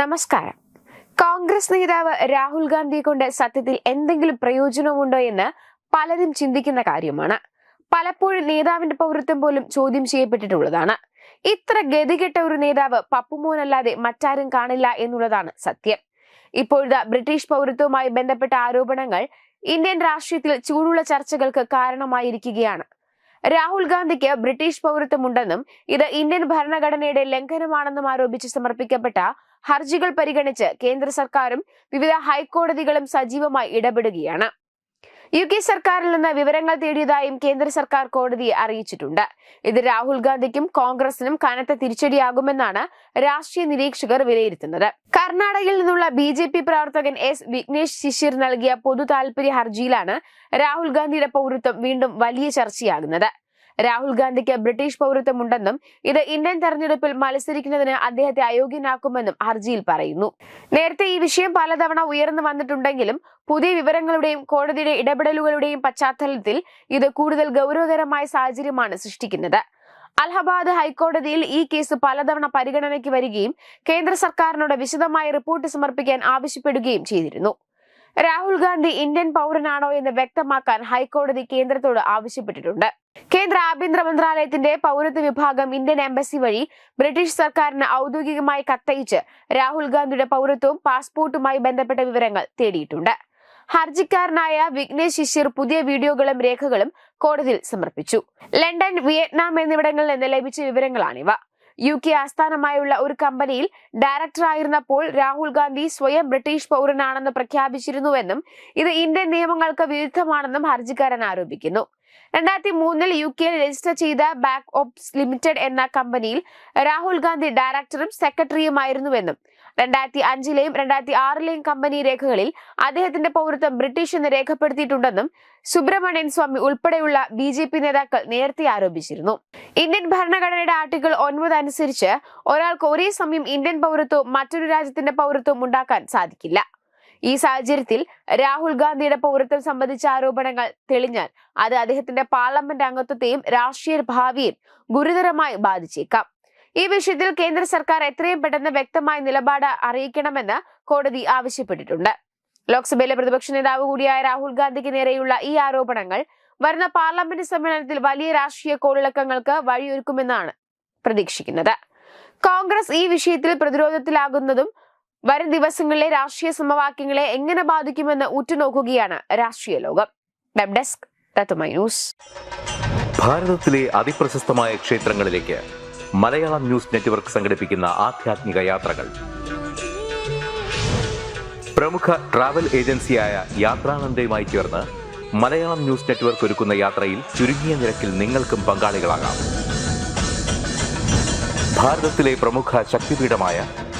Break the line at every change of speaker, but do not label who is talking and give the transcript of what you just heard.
നമസ്കാരം കോൺഗ്രസ് നേതാവ് രാഹുൽ ഗാന്ധിയെ കൊണ്ട് സത്യത്തിൽ എന്തെങ്കിലും പ്രയോജനമുണ്ടോ എന്ന് പലരും ചിന്തിക്കുന്ന കാര്യമാണ് പലപ്പോഴും നേതാവിന്റെ പൗരത്വം പോലും ചോദ്യം ചെയ്യപ്പെട്ടിട്ടുള്ളതാണ് ഇത്ര ഗതികെട്ട ഒരു നേതാവ് പപ്പുമോനല്ലാതെ മറ്റാരും കാണില്ല എന്നുള്ളതാണ് സത്യം ഇപ്പോഴത്തെ ബ്രിട്ടീഷ് പൗരത്വവുമായി ബന്ധപ്പെട്ട ആരോപണങ്ങൾ ഇന്ത്യൻ രാഷ്ട്രീയത്തിൽ ചൂടുള്ള ചർച്ചകൾക്ക് കാരണമായിരിക്കുകയാണ് രാഹുൽ ഗാന്ധിക്ക് ബ്രിട്ടീഷ് പൗരത്വമുണ്ടെന്നും ഇത് ഇന്ത്യൻ ഭരണഘടനയുടെ ലംഘനമാണെന്നും ആരോപിച്ച് സമർപ്പിക്കപ്പെട്ട ഹർജികൾ പരിഗണിച്ച് കേന്ദ്ര സർക്കാരും വിവിധ ഹൈക്കോടതികളും സജീവമായി ഇടപെടുകയാണ് യു കെ സർക്കാരിൽ നിന്ന് വിവരങ്ങൾ തേടിയതായും കേന്ദ്ര സർക്കാർ കോടതിയെ അറിയിച്ചിട്ടുണ്ട് ഇത് രാഹുൽ ഗാന്ധിക്കും കോൺഗ്രസിനും കനത്ത തിരിച്ചടിയാകുമെന്നാണ് രാഷ്ട്രീയ നിരീക്ഷകർ വിലയിരുത്തുന്നത് കർണാടകയിൽ നിന്നുള്ള ബി ജെ പി പ്രവർത്തകൻ എസ് വിഘ്നേഷ് ശിശിർ നൽകിയ പൊതു താൽപര്യ ഹർജിയിലാണ് രാഹുൽ ഗാന്ധിയുടെ പൗരത്വം വീണ്ടും വലിയ ചർച്ചയാകുന്നത് രാഹുൽ ഗാന്ധിക്ക് ബ്രിട്ടീഷ് പൗരത്വമുണ്ടെന്നും ഇത് ഇന്ത്യൻ തെരഞ്ഞെടുപ്പിൽ മത്സരിക്കുന്നതിന് അദ്ദേഹത്തെ അയോഗ്യനാക്കുമെന്നും ഹർജിയിൽ പറയുന്നു നേരത്തെ ഈ വിഷയം പലതവണ ഉയർന്നു വന്നിട്ടുണ്ടെങ്കിലും പുതിയ വിവരങ്ങളുടെയും കോടതിയുടെ ഇടപെടലുകളുടെയും പശ്ചാത്തലത്തിൽ ഇത് കൂടുതൽ ഗൗരവകരമായ സാഹചര്യമാണ് സൃഷ്ടിക്കുന്നത് അലഹബാദ് ഹൈക്കോടതിയിൽ ഈ കേസ് പലതവണ പരിഗണനയ്ക്ക് വരികയും കേന്ദ്ര സർക്കാരിനോട് വിശദമായ റിപ്പോർട്ട് സമർപ്പിക്കാൻ ആവശ്യപ്പെടുകയും ചെയ്തിരുന്നു രാഹുൽ ഗാന്ധി ഇന്ത്യൻ പൗരനാണോ എന്ന് വ്യക്തമാക്കാൻ ഹൈക്കോടതി കേന്ദ്രത്തോട് ആവശ്യപ്പെട്ടിട്ടുണ്ട് കേന്ദ്ര ആഭ്യന്തര മന്ത്രാലയത്തിന്റെ പൗരത്വ വിഭാഗം ഇന്ത്യൻ എംബസി വഴി ബ്രിട്ടീഷ് സർക്കാരിന് ഔദ്യോഗികമായി കത്തയിച്ച് രാഹുൽ ഗാന്ധിയുടെ പൗരത്വവും പാസ്പോർട്ടുമായി ബന്ധപ്പെട്ട വിവരങ്ങൾ തേടിയിട്ടുണ്ട് ഹർജിക്കാരനായ വിഘ്നേഷ് ശിഷ്യർ പുതിയ വീഡിയോകളും രേഖകളും കോടതിയിൽ സമർപ്പിച്ചു ലണ്ടൻ വിയറ്റ്നാം എന്നിവിടങ്ങളിൽ നിന്ന് ലഭിച്ച വിവരങ്ങളാണിവ യു കെ ആസ്ഥാനമായുള്ള ഒരു കമ്പനിയിൽ ഡയറക്ടർ ആയിരുന്നപ്പോൾ രാഹുൽ ഗാന്ധി സ്വയം ബ്രിട്ടീഷ് പൗരനാണെന്ന് പ്രഖ്യാപിച്ചിരുന്നുവെന്നും ഇത് ഇന്ത്യൻ നിയമങ്ങൾക്ക് വിരുദ്ധമാണെന്നും ഹർജിക്കാരൻ ആരോപിക്കുന്നു രണ്ടായിരത്തി മൂന്നിൽ യു കെയിൽ രജിസ്റ്റർ ചെയ്ത ബാക്ക് ഓപ്സ് ലിമിറ്റഡ് എന്ന കമ്പനിയിൽ രാഹുൽ ഗാന്ധി ഡയറക്ടറും സെക്രട്ടറിയുമായിരുന്നുവെന്നും രണ്ടായിരത്തി അഞ്ചിലെയും രണ്ടായിരത്തി ആറിലെയും കമ്പനി രേഖകളിൽ അദ്ദേഹത്തിന്റെ പൗരത്വം ബ്രിട്ടീഷ് എന്ന് രേഖപ്പെടുത്തിയിട്ടുണ്ടെന്നും സുബ്രഹ്മണ്യൻ സ്വാമി ഉൾപ്പെടെയുള്ള ബി ജെ പി നേതാക്കൾ നേരത്തെ ആരോപിച്ചിരുന്നു ഇന്ത്യൻ ഭരണഘടനയുടെ ആർട്ടിക്കിൾ ഒൻപത് അനുസരിച്ച് ഒരാൾക്ക് ഒരേ സമയം ഇന്ത്യൻ പൗരത്വവും മറ്റൊരു രാജ്യത്തിന്റെ പൗരത്വവും ഉണ്ടാക്കാൻ സാധിക്കില്ല ഈ സാഹചര്യത്തിൽ രാഹുൽ ഗാന്ധിയുടെ പൗരത്വം സംബന്ധിച്ച ആരോപണങ്ങൾ തെളിഞ്ഞാൽ അത് അദ്ദേഹത്തിന്റെ പാർലമെന്റ് അംഗത്വത്തെയും രാഷ്ട്രീയ ഭാവിയെയും ഗുരുതരമായി ബാധിച്ചേക്കാം ഈ വിഷയത്തിൽ കേന്ദ്ര സർക്കാർ എത്രയും പെട്ടെന്ന് വ്യക്തമായ നിലപാട് അറിയിക്കണമെന്ന് കോടതി ആവശ്യപ്പെട്ടിട്ടുണ്ട് ലോക്സഭയിലെ പ്രതിപക്ഷ നേതാവ് കൂടിയായ രാഹുൽ ഗാന്ധിക്ക് നേരെയുള്ള ഈ ആരോപണങ്ങൾ വരുന്ന പാർലമെന്റ് സമ്മേളനത്തിൽ വലിയ രാഷ്ട്രീയ കോളിളക്കങ്ങൾക്ക് വഴിയൊരുക്കുമെന്നാണ് പ്രതീക്ഷിക്കുന്നത് കോൺഗ്രസ് ഈ വിഷയത്തിൽ പ്രതിരോധത്തിലാകുന്നതും വരും ദിവസങ്ങളിലെ രാഷ്ട്രീയ സമവാക്യങ്ങളെ എങ്ങനെ ബാധിക്കുമെന്ന് ഉറ്റുനോക്കുകയാണ് രാഷ്ട്രീയ ലോകം വെബ് ഡെസ്ക് ന്യൂസ്
ഭാരതത്തിലെ അതിപ്രശസ്തമായ ക്ഷേത്രങ്ങളിലേക്ക് മലയാളം ന്യൂസ് നെറ്റ്വർക്ക് സംഘടിപ്പിക്കുന്ന ആധ്യാത്മിക യാത്രകൾ പ്രമുഖ ട്രാവൽ ഏജൻസിയായ യാത്രാനന്ദയുമായി ചേർന്ന് മലയാളം ന്യൂസ് നെറ്റ്വർക്ക് ഒരുക്കുന്ന യാത്രയിൽ ചുരുങ്ങിയ നിരക്കിൽ നിങ്ങൾക്കും പങ്കാളികളാകാം ഭാരതത്തിലെ പ്രമുഖ ശക്തിപീഠമായ